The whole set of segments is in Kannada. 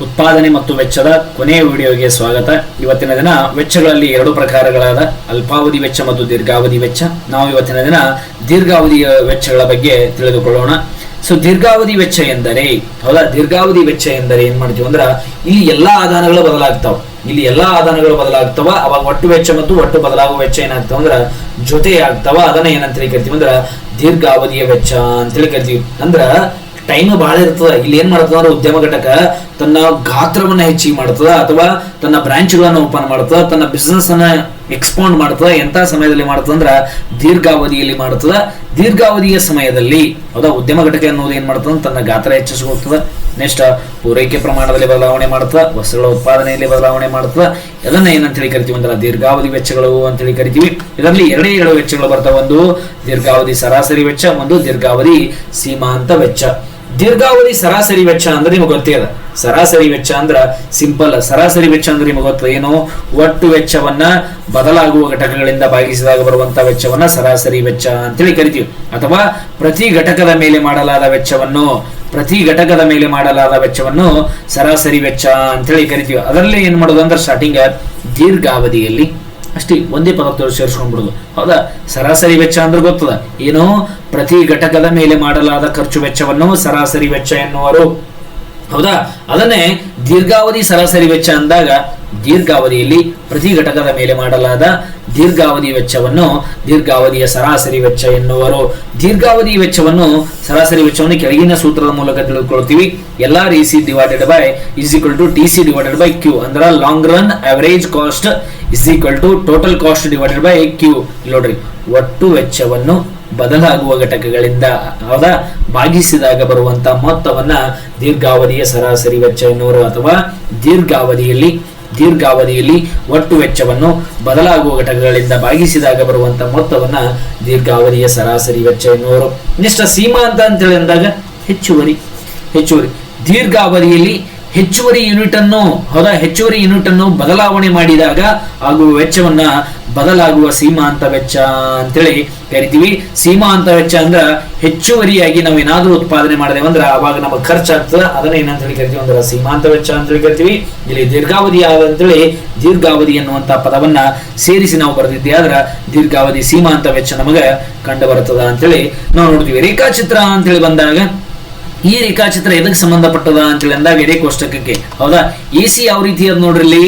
ಉತ್ಪಾದನೆ ಮತ್ತು ವೆಚ್ಚದ ಕೊನೆಯ ವಿಡಿಯೋಗೆ ಸ್ವಾಗತ. ಇವತ್ತಿನ ದಿನ ವೆಚ್ಚಗಳಲ್ಲಿ ಎರಡು ಪ್ರಕಾರಗಳಾದ ಅಲ್ಪಾವಧಿ ವೆಚ್ಚ ಮತ್ತು ದೀರ್ಘಾವಧಿ ವೆಚ್ಚ. ನಾವು ಇವತ್ತಿನ ದಿನ ದೀರ್ಘಾವಧಿಯ ವೆಚ್ಚಗಳ ಬಗ್ಗೆ ತಿಳಿದುಕೊಳ್ಳೋಣ. ಸೊ ದೀರ್ಘಾವಧಿ ವೆಚ್ಚ ಎಂದರೆ, ಹೌದಾ? ದೀರ್ಘಾವಧಿ ವೆಚ್ಚ ಎಂದರೆ ಏನ್ ಮಾಡ್ತೀವಿ ಅಂದ್ರೆ, ಇಲ್ಲಿ ಎಲ್ಲಾ ಆದಾನಗಳು ಬದಲಾಗ್ತಾವ. ಇಲ್ಲಿ ಎಲ್ಲಾ ಆದಾನಗಳು ಬದಲಾಗ್ತಾವ, ಅವಾಗ ಒಟ್ಟು ವೆಚ್ಚ ಮತ್ತು ಒಟ್ಟು ಬದಲಾಗುವ ವೆಚ್ಚ ಏನಾಗ್ತಾವ ಅಂದ್ರ ಜೊತೆ ಆಗ್ತಾವ ಅದನ್ನ ಏನಂತೇಳಿ ಕರಿತೀವಿ ಅಂದ್ರ, ದೀರ್ಘಾವಧಿಯ ವೆಚ್ಚ ಅಂತೇಳಿ ಕರಿತೀವಿ. ಅಂದ್ರ ಟೈಮ್ ಬಹಳ ಇರ್ತದ. ಇಲ್ಲಿ ಏನ್ ಮಾಡ್ತದ ಅಂದ್ರೆ ಉದ್ಯಮ ಘಟಕ ತನ್ನ ಗಾತ್ರವನ್ನ ಹೆಚ್ಚಿಗೆ ಮಾಡ್ತದ ಅಥವಾ ತನ್ನ ಬ್ರಾಂಚ್ಗಳನ್ನ ಓಪನ್ ಮಾಡ್ತದ, ತನ್ನ ಬಿಸ್ನೆಸ್ ಅನ್ನ ಎಕ್ಸ್ಪಾಂಡ್ ಮಾಡ್ತದ. ಎಂತ ಸಮಯದಲ್ಲಿ ಮಾಡ್ತದ ಅಂದ್ರ ದೀರ್ಘಾವಧಿಯಲ್ಲಿ ಮಾಡ್ತದ. ದೀರ್ಘಾವಧಿಯ ಸಮಯದಲ್ಲಿ ಹೌದಾ? ಉದ್ಯಮ ಘಟಕ ಅನ್ನೋದು ಏನ್ ಮಾಡ್ತದ? ತನ್ನ ಗಾತ್ರ ಹೆಚ್ಚಿಸ್ಕೋತದ ನೆಕ್ಸ್ಟ್ ಪೂರೈಕೆ ಪ್ರಮಾಣದಲ್ಲಿ ಬದಲಾವಣೆ ಮಾಡ್ತದ, ವಸ್ತುಗಳ ಉತ್ಪಾದನೆಯಲ್ಲಿ ಬದಲಾವಣೆ ಮಾಡ್ತದ. ಇದನ್ನ ಏನಂತ ಹೇಳಿ ಕರಿತೀವಿ ಅಂದ್ರೆ ದೀರ್ಘಾವಧಿ ವೆಚ್ಚಗಳು ಅಂತ ಹೇಳಿ ಕರಿತೀವಿ. ಇದರಲ್ಲಿ ಎರಡೇ ಎರಡು ವೆಚ್ಚಗಳು ಬರ್ತಾವ. ಒಂದು ದೀರ್ಘಾವಧಿ ಸರಾಸರಿ ವೆಚ್ಚ, ಒಂದು ದೀರ್ಘಾವಧಿ ಸೀಮಾಂತ ವೆಚ್ಚ. ದೀರ್ಘಾವಧಿ ಸರಾಸರಿ ವೆಚ್ಚ ಅಂದ್ರೆ ನಿಮಗೆ ಅದ. ಸರಾಸರಿ ವೆಚ್ಚ ಅಂದ್ರ ಸಿಂಪಲ್ ಸರಾಸರಿ ವೆಚ್ಚ ಅಂದ್ರೆ ನಿಮಗೆ ಗೊತ್ತು ಏನು? ಒಟ್ಟು ವೆಚ್ಚವನ್ನ ಬದಲಾಗುವ ಘಟಕಗಳಿಂದ ಭಾಗಿಸಿದಾಗ ಬರುವಂತ ವೆಚ್ಚವನ್ನ ಸರಾಸರಿ ವೆಚ್ಚ ಅಂತೇಳಿ ಕರಿತೀವಿ. ಅಥವಾ ಪ್ರತಿ ಘಟಕದ ಮೇಲೆ ಮಾಡಲಾದ ವೆಚ್ಚವನ್ನು, ಪ್ರತಿ ಘಟಕದ ಮೇಲೆ ಮಾಡಲಾದ ವೆಚ್ಚವನ್ನು ಸರಾಸರಿ ವೆಚ್ಚ ಅಂತೇಳಿ ಕರಿತೀವಿ. ಅದರಲ್ಲಿ ಏನ್ ಮಾಡೋದು ಅಂದ್ರೆ ಸ್ಟಾರ್ಟಿಂಗ್ ದೀರ್ಘಾವಧಿಯಲ್ಲಿ ಅಷ್ಟೇ ಒಂದೇ ಪದಾರ್ಥಗಳು ಸೇರಿಸ್ಕೊಂಡ್ಬಿಡುದು. ಹೌದಾ? ಸರಾಸರಿ ವೆಚ್ಚ ಅಂದ್ರೆ ಗೊತ್ತದ. ಏನು ಪ್ರತಿ ಘಟಕದ ಮೇಲೆ ಮಾಡಲಾದ ಖರ್ಚು ವೆಚ್ಚವನ್ನು ಸರಾಸರಿ ವೆಚ್ಚ ಎನ್ನುವರು. ಹೌದಾ? ಅದನ್ನೇ ದೀರ್ಘಾವಧಿ ಸರಾಸರಿ ವೆಚ್ಚ ಅಂದಾಗ ದೀರ್ಘಾವಧಿಯಲ್ಲಿ ಪ್ರತಿ ಘಟಕದ ಮೇಲೆ ಮಾಡಲಾದ ದೀರ್ಘಾವಧಿ ವೆಚ್ಚವನ್ನು ದೀರ್ಘಾವಧಿಯ ಸರಾಸರಿ ವೆಚ್ಚ ಎನ್ನುವರು. ದೀರ್ಘಾವಧಿ ವೆಚ್ಚವನ್ನು ಸರಾಸರಿ ವೆಚ್ಚವನ್ನು ಕೆಳಗಿನ ಸೂತ್ರದ ಮೂಲಕ ತಿಳಿದುಕೊಳ್ತೀವಿ ಎಲ್ಲಾ C divided by is equal to T C divided by Q ಅಂದ್ರೆ long run average cost is equal to total cost divided by Q ನೋಡ್ರಿ, ಒಟ್ಟು ವೆಚ್ಚವನ್ನು ಬದಲಾಗುವ ಘಟಕಗಳಿಂದ, ಹೌದಾ? ಭಾಗಿಸಿದಾಗ ಬರುವಂತ ಮೊತ್ತವನ್ನ ದೀರ್ಘಾವಧಿಯ ಸರಾಸರಿ ವೆಚ್ಚ ಎನ್ನುವರು. ಅಥವಾ ದೀರ್ಘಾವಧಿಯಲ್ಲಿ ದೀರ್ಘಾವಧಿಯಲ್ಲಿ ಒಟ್ಟು ವೆಚ್ಚವನ್ನು ಬದಲಾಗುವ ಘಟಕಗಳಿಂದ ಭಾಗಿಸಿದಾಗ ಬರುವಂತ ಮೊತ್ತವನ್ನ ದೀರ್ಘಾವಧಿಯ ಸರಾಸರಿ ವೆಚ್ಚ ಎನ್ನುವರು. ನೆಕ್ಸ್ಟ್ ಸೀಮಾಂತ ಅಂತೇಳಿ ಅಂದಾಗ ಹೆಚ್ಚುವರಿ ಹೆಚ್ಚುವರಿ. ದೀರ್ಘಾವಧಿಯಲ್ಲಿ ಹೆಚ್ಚುವರಿ ಯೂನಿಟ್ ಅನ್ನು, ಹೌದಾ? ಹೆಚ್ಚುವರಿ ಯೂನಿಟ್ ಅನ್ನು ಬದಲಾವಣೆ ಮಾಡಿದಾಗ ಆಗುವ ವೆಚ್ಚವನ್ನ ಬದಲಾಗುವ ಸೀಮಾಂತ ವೆಚ್ಚ ಅಂತೇಳಿ ಕರಿತೀವಿ. ಸೀಮಾಂತ ವೆಚ್ಚ ಅಂದ್ರ ಹೆಚ್ಚುವರಿಯಾಗಿ ನಾವು ಏನಾದರೂ ಉತ್ಪಾದನೆ ಮಾಡಿದೆವು ಅಂದ್ರೆ ಅವಾಗ ನಮಗೆ ಖರ್ಚಾಗ್ತದ. ಅದನ್ನ ಏನಂತ ಹೇಳಿ ಕರಿತೀವಿ? ಅಂದ್ರೆ ಸೀಮಾಂತ ವೆಚ್ಚ ಅಂತ ಹೇಳಿ ಕರಿತೀವಿ. ಇಲ್ಲಿ ದೀರ್ಘಾವಧಿ ಅಂತೇಳಿ ದೀರ್ಘಾವಧಿ ಎನ್ನುವಂತ ಪದವನ್ನ ಸೇರಿಸಿ ನಾವು ಬರೆದಿದ್ದೆ. ಆದ್ರ ದೀರ್ಘಾವಧಿ ಸೀಮಾಂತ ವೆಚ್ಚ ನಮಗೆ ಕಂಡು ಬರ್ತದ ಅಂತೇಳಿ ನಾವು ನೋಡ್ತೀವಿ. ರೇಖಾಚಿತ್ರ ಅಂತೇಳಿ ಬಂದಾಗ ಈ ರೇಖಾಚಿತ್ರ ಎದಕ್ಕೆ ಸಂಬಂಧಪಟ್ಟದ ಅಂತೇಳಿ ಅಂದಾಗ ಎಡೆ ಕೋಷ್ಟಕಕ್ಕೆ. ಹೌದಾ? ಎ ಸಿ ಯಾವ ರೀತಿ ಅದ ನೋಡ್ರಿ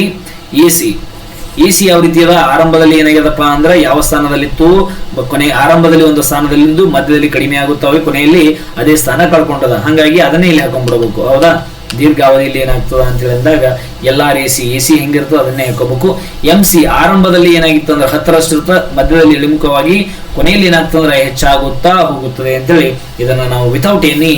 ಎ ಸಿ. ಎ ಸಿ ಯಾವ ರೀತಿಯದ ಆರಂಭದಲ್ಲಿ ಏನಾಗಿದಪ್ಪ ಅಂದ್ರೆ ಯಾವ ಸ್ಥಾನದಲ್ಲಿತ್ತು? ಕೊನೆ ಆರಂಭದಲ್ಲಿ ಒಂದು ಸ್ಥಾನದಲ್ಲಿದ್ದು ಮಧ್ಯದಲ್ಲಿ ಕಡಿಮೆ ಆಗುತ್ತವೆ, ಕೊನೆಯಲ್ಲಿ ಅದೇ ಸ್ಥಾನ ಕಳ್ಕೊಂಡದ. ಹಂಗಾಗಿ ಅದನ್ನೇ ಇಲ್ಲಿ ಹಾಕೊಂಡ್ಬಿಡಬೇಕು. ಹೌದಾ? ದೀರ್ಘಾವಧಿಯಲ್ಲಿ ಏನಾಗ್ತದ ಅಂತ ಹೇಳಿದಾಗ R A C A C ಹೆಂಗಿರ್ತೋ ಅದನ್ನೇ ಹಾಕೋಬೇಕು. ಎಂ ಸಿ ಆರಂಭದಲ್ಲಿ ಏನಾಗಿತ್ತು ಅಂದ್ರೆ ಹತ್ತರಷ್ಟು ಇರ್ತದೆ ಮಧ್ಯದಲ್ಲಿ ಇಳಿಮುಖವಾಗಿ ಕೊನೆಯಲ್ಲಿ ಏನಾಗ್ತಂದ್ರೆ ಹೆಚ್ಚಾಗುತ್ತಾ ಹೋಗುತ್ತದೆ ಅಂತೇಳಿ ಇದನ್ನ ನಾವು ವಿತೌಟ್ ಎನಿ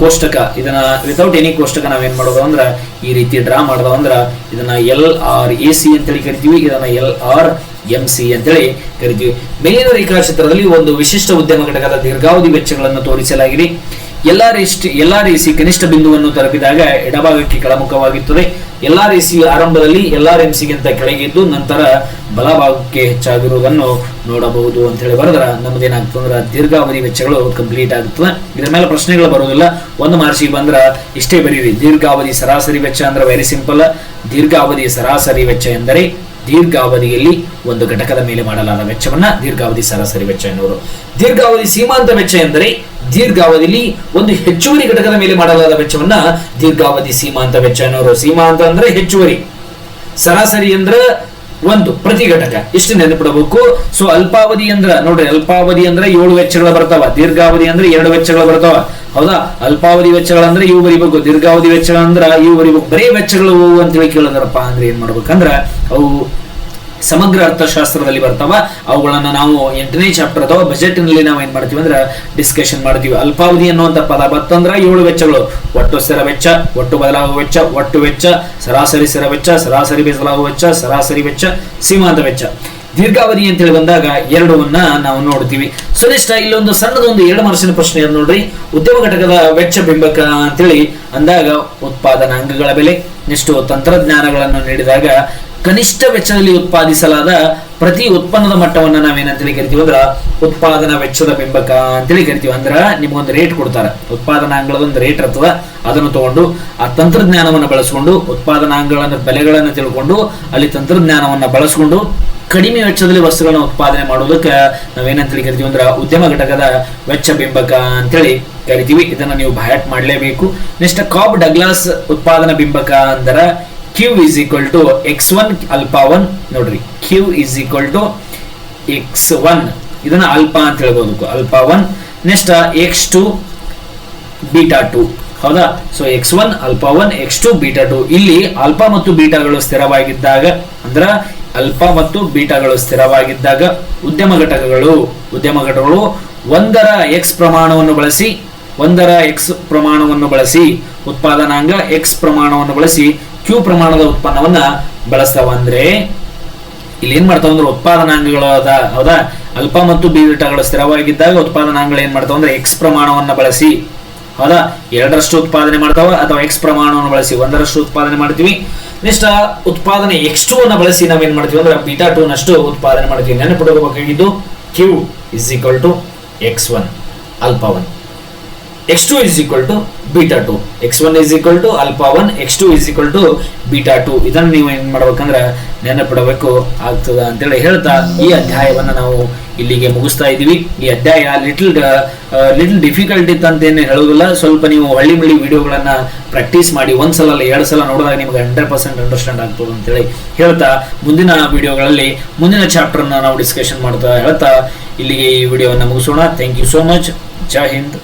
ಕೋಷ್ಟಕ, ಇದನ್ನ ವಿತೌಟ್ ಎನಿ ಕೋಷ್ಟಕ ನಾವೇನ್ ಮಾಡೋದು ಅಂದ್ರೆ ಈ ರೀತಿ ಡ್ರಾ ಮಾಡೋದು ಅಂದ್ರೆ ಇದನ್ನ ಎಲ್ ಆರ್ ಎ ಸಿ ಅಂತೇಳಿ ಕರಿತೀವಿ, ಇದನ್ನ ಎಲ್ ಆರ್ ಎಂ ಸಿ ಅಂತೇಳಿ ಕರಿತೀವಿ. ಮೇಲಿನ ರೇಖಾಚಿತ್ರದಲ್ಲಿ ಒಂದು ವಿಶಿಷ್ಟ ಉದ್ಯಮ ಘಟಕದ ದೀರ್ಘಾವಧಿ ವೆಚ್ಚಗಳನ್ನು ತೋರಿಸಲಾಗಿದೆ. ಎಲ್ಲಾ ರೇಷ್ಟಿ ಎಲ್ಲಾ ರೇಸಿ ಕನಿಷ್ಠ ಬಿಂದುವನ್ನು ತಲುಪಿದಾಗ ಎಡಭಾಗಕ್ಕೆ ಕೆಳಮುಖವಾಗಿರುತ್ತದೆ ಎಲ್ಲಾ ರೇಸಿ ಆರಂಭದಲ್ಲಿ ಎಲ್ಲಾ ಕೆಳಗೆ ಕೆಳಗಿದ್ದು ನಂತರ ಬಲಭಾಗಕ್ಕೆ ಹೆಚ್ಚಾಗಿರುವುದನ್ನು ನೋಡಬಹುದು ಅಂತ ಹೇಳಿ ಬರೆದ್ರೆ ನಮ್ದೇನಾಗ್ತದೆ ಅಂದ್ರೆ ದೀರ್ಘಾವಧಿ ವೆಚ್ಚಗಳು ಕಂಪ್ಲೀಟ್ ಆಗುತ್ತದೆ ಇದರ ಮೇಲೆ ಪ್ರಶ್ನೆಗಳು ಬರುವುದಿಲ್ಲ. ಒಂದು ಮಾರ್ಸಿ ಬಂದ್ರೆ, ಇಷ್ಟೇ ಬರೀರಿ, ದೀರ್ಘಾವಧಿ ಸರಾಸರಿ ವೆಚ್ಚ ಅಂದ್ರೆ ವೆರಿ ಸಿಂಪಲ್ ದೀರ್ಘಾವಧಿ ಸರಾಸರಿ ವೆಚ್ಚ ಎಂದರೆ ದೀರ್ಘಾವಧಿಯಲ್ಲಿ ಒಂದು ಘಟಕದ ಮೇಲೆ ಮಾಡಲಾದ ವೆಚ್ಚವನ್ನ ದೀರ್ಘಾವಧಿ ಸರಾಸರಿ ವೆಚ್ಚ ಎನ್ನುವರು. ದೀರ್ಘಾವಧಿ ಸೀಮಾಂತ ವೆಚ್ಚ ಎಂದರೆ ದೀರ್ಘಾವಧಿಯಲ್ಲಿ ಒಂದು ಹೆಚ್ಚುವರಿ ಘಟಕದ ಮೇಲೆ ಮಾಡಲಾದ ವೆಚ್ಚವನ್ನ ದೀರ್ಘಾವಧಿ ಸೀಮಾಂತ ವೆಚ್ಚ ಎನ್ನುವರು. ಸೀಮಾಂತ ಅಂದ್ರೆ ಹೆಚ್ಚುವರಿ. ಸರಾಸರಿ ಅಂದ್ರ ಒಂದು ಪ್ರತಿ ಘಟಕ ಇಷ್ಟು ನೆನಪಿಡಬೇಕು. ಸೊ ಅಲ್ಪಾವಧಿ ಅಂದ್ರ, ನೋಡ್ರಿ, ಅಲ್ಪಾವಧಿ ಅಂದ್ರೆ ಏಳು ವೆಚ್ಚಗಳು ಬರ್ತಾವ. ದೀರ್ಘಾವಧಿ ಅಂದ್ರೆ ಎರಡು ವೆಚ್ಚಗಳು ಬರ್ತಾವ. ಹೌದಾ? ಅಲ್ಪಾವಧಿ ವೆಚ್ಚಗಳಂದ್ರೆ ಇವು ಬರಿಬೇಕು. ದೀರ್ಘಾವಧಿ ವೆಚ್ಚಗಳಂದ್ರ ಇವು ಬರಿಬೇಕು. ಬರೀ ವೆಚ್ಚಗಳು ಅಂತೇಳಿ ಕೇಳಿದ್ರಪ್ಪ ಅಂದ್ರೆ ಏನ್ ಮಾಡ್ಬೇಕಂದ್ರ, ಅವು ಸಮಗ್ರ ಅರ್ಥಶಾಸ್ತ್ರದಲ್ಲಿ ಬರ್ತಾವ. ಅವುಗಳನ್ನ ನಾವು ಎಂಟನೇ ಚಾಪ್ಟರ್ ಅಥವಾ ಬಜೆಟ್ನಲ್ಲಿ ನಾವು ಏನ್ ಮಾಡ್ತೀವಿ ಅಂದ್ರೆ ಡಿಸ್ಕಷನ್ ಮಾಡ್ತೀವಿ. ಅಲ್ಪಾವಧಿ ಅನ್ನುವಂತ ಪದ ಬತ್ತಂದ್ರ ಏಳು ವೆಚ್ಚಗಳು. ಒಟ್ಟು ಸ್ಥಿರ ವೆಚ್ಚ, ಒಟ್ಟು ಬದಲಾಗುವ ವೆಚ್ಚ, ಒಟ್ಟು ವೆಚ್ಚ, ಸರಾಸರಿ ಸ್ಥಿರ ವೆಚ್ಚ, ಸರಾಸರಿ ಬದಲಾಗುವ ವೆಚ್ಚ, ಸರಾಸರಿ ವೆಚ್ಚ, ಸೀಮಾಂತ ವೆಚ್ಚ. ದೀರ್ಘಾವಧಿ ಅಂತ ಹೇಳಿ ಬಂದಾಗ ಎರಡವನ್ನ ನಾವು ನೋಡ್ತೀವಿ. ಸೊ ನೆಕ್ಸ್ಟ್ ಇಲ್ಲೊಂದು ಸಣ್ಣದೊಂದು ಎರಡು ಮನಸ್ಸಿನ ಪ್ರಶ್ನೆ ನೋಡ್ರಿ. ಉದ್ಯಮ ಘಟಕದ ವೆಚ್ಚ ಬಿಂಬಕ ಅಂತೇಳಿ ಅಂದಾಗ ಉತ್ಪಾದನಾ ಅಂಗಗಳ ಬೆಲೆ ನೆಕ್ಸ್ಟ್ ತಂತ್ರಜ್ಞಾನಗಳನ್ನು ನೀಡಿದಾಗ ಕನಿಷ್ಠ ವೆಚ್ಚದಲ್ಲಿ ಉತ್ಪಾದಿಸಲಾದ ಪ್ರತಿ ಉತ್ಪನ್ನದ ಮಟ್ಟವನ್ನ ನಾವೇನಂತೇಳಿ ಕರಿತೀವಿ ಅಂದ್ರೆ ಉತ್ಪಾದನಾ ವೆಚ್ಚದ ಬಿಂಬಕ ಅಂತೇಳಿ ಕರಿತೀವಿ ಅಂದ್ರ ನಿಮಗೊಂದು ರೇಟ್ ಕೊಡ್ತಾರೆ. ಉತ್ಪಾದನಾಂಗದ ಒಂದು ರೇಟ್ ಇರ್ತದ, ಅದನ್ನು ತಗೊಂಡು ಆ ತಂತ್ರಜ್ಞಾನವನ್ನು ಬಳಸ್ಕೊಂಡು ಉತ್ಪಾದನಾಂಗಗಳನ್ನು ಬೆಲೆಗಳನ್ನು ತಿಳ್ಕೊಂಡು, ಅಲ್ಲಿ ತಂತ್ರಜ್ಞಾನವನ್ನು ಬಳಸ್ಕೊಂಡು ಕಡಿಮೆ ವೆಚ್ಚದಲ್ಲಿ ವಸ್ತುಗಳನ್ನ ಉತ್ಪಾದನೆ ಮಾಡೋದಕ್ಕೆ ನಾವೇನಂತೇಳಿ ಕರಿತೀವಿ ಅಂದ್ರೆ ಉದ್ಯಮ ಘಟಕದ ವೆಚ್ಚ ಬಿಂಬಕ ಅಂತೇಳಿ ಕರಿತೀವಿ. ಇದನ್ನ ನೀವು ಬಯಟ್ ಮಾಡಲೇಬೇಕು. ನೆಕ್ಸ್ಟ್ ಕಾಬ್ ಡಗ್ಲಾಸ್ ಉತ್ಪಾದನಾ ಬಿಂಬಕ ಅಂದ್ರ Q is equal to X one alpha one ನೋಡ್ರಿ Q is equal to X one ಇದನ್ನ ಅಲ್ಪಾ ಅಂತ ಹೇಳ್ಬೋದು alpha one next X two beta two ಹೌದಾ? So X one alpha one X two beta two ಇಲ್ಲಿ ಅಲ್ಪಾ ಮತ್ತು ಬೀಟಾಗಳು ಸ್ಥಿರವಾಗಿದ್ದಾಗ, ಅಂದ್ರ ಅಲ್ಪಾ ಮತ್ತು ಬೀಟಾಗಳು ಸ್ಥಿರವಾಗಿದ್ದಾಗ, ಉದ್ಯಮ ಘಟಕಗಳು ಉದ್ಯಮ ಘಟಕಗಳು ಒಂದರ ಎಕ್ಸ್ ಪ್ರಮಾಣವನ್ನು ಬಳಸಿ, ಒಂದರ ಎಕ್ಸ್ ಪ್ರಮಾಣವನ್ನು ಬಳಸಿ, ಉತ್ಪಾದನಾಂಗ ಎಕ್ಸ್ ಪ್ರಮಾಣವನ್ನು ಬಳಸಿ ಕ್ಯೂ ಪ್ರಮಾಣದ ಉತ್ಪನ್ನವನ್ನ ಬಳಸ್ತಾವ ಅಂದ್ರೆ ಇಲ್ಲಿ ಏನ್ ಮಾಡ್ತಾವ ಅಂದ್ರೆ ಉತ್ಪಾದನಾಂಗಗಳು ಹೌದಾ? ಅಲ್ಪ ಮತ್ತು ಬೀಟಾಗಳು ಸ್ಥಿರವಾಗಿದ್ದಾಗ ಉತ್ಪಾದನಾಂಗಗಳು ಏನ್ ಮಾಡ್ತಾವ ಅಂದ್ರೆ ಎಕ್ಸ್ ಪ್ರಮಾಣವನ್ನ ಬಳಸಿ, ಹೌದಾ? ಎರಡರಷ್ಟು ಉತ್ಪಾದನೆ ಮಾಡ್ತಾವ ಅಥವಾ ಎಕ್ಸ್ ಪ್ರಮಾಣವನ್ನು ಬಳಸಿ, ಒಂದರಷ್ಟು ಉತ್ಪಾದನೆ ಮಾಡ್ತೀವಿ. ನೆಕ್ಸ್ಟ್ ಉತ್ಪಾದನೆ ಎಕ್ಸ್ ಟೂ ಅನ್ನ ಬಳಸಿ ನಾವೇನ್ ಮಾಡ್ತೀವಿ ಅಂದ್ರೆ ಬೀಟಾ ಟೂ ನಷ್ಟು ಉತ್ಪಾದನೆ ಮಾಡ್ತೀವಿ. ನೆನಪಿಡಬೇಕಾಗಿದ್ದು Q is equal to X one alpha one X two is equal to beta two X one is equal to alpha one X two is equal to beta two ಇದನ್ನು ನೀವು ಏನು ಮಾಡ್ಬೇಕಂದ್ರೆ ನೆನಪಿಡಬೇಕು ಆಗ್ತದ ಅಂತೇಳಿ ಹೇಳ್ತಾ ಈ ಅಧ್ಯಾಯವನ್ನು ನಾವು ಇಲ್ಲಿಗೆ ಮುಗಿಸ್ತಾ ಇದ್ದೀವಿ. ಈ ಅಧ್ಯಾಯ ಲಿಟಲ್ ಲಿಟಲ್ ಡಿಫಿಕಲ್ಟ್ ಇತ್ತು ಅಂತ ಏನು ಹೇಳೋದಿಲ್ಲ ಸ್ವಲ್ಪ ನೀವು ಹಳ್ಳಿ ಮಳಿ ವಿಡಿಯೋಗಳನ್ನ ಪ್ರಾಕ್ಟೀಸ್ ಮಾಡಿ ಒಂದ್ಸಲ ಅಲ್ಲ ಎರಡು ಸಲ ನೋಡಿದಾಗ ನಿಮಗೆ ಹಂಡ್ರೆಡ್ ಪರ್ಸೆಂಟ್ ಅಂಡರ್ಸ್ಟ್ಯಾಂಡ್ ಆಗ್ತದೆ ಅಂತೇಳಿ ಹೇಳ್ತಾ ಮುಂದಿನ ವಿಡಿಯೋಗಳಲ್ಲಿ ಮುಂದಿನ ಚಾಪ್ಟರ್ನ ನಾವು ಡಿಸ್ಕಷನ್ ಮಾಡ್ತಾ ಹೇಳ್ತಾ ಇಲ್ಲಿಗೆ ಈ ವಿಡಿಯೋವನ್ನು ಮುಗಿಸೋಣ. ಥ್ಯಾಂಕ್ ಯು ಸೋ ಮಚ್ ಜೈ ಹಿಂದ್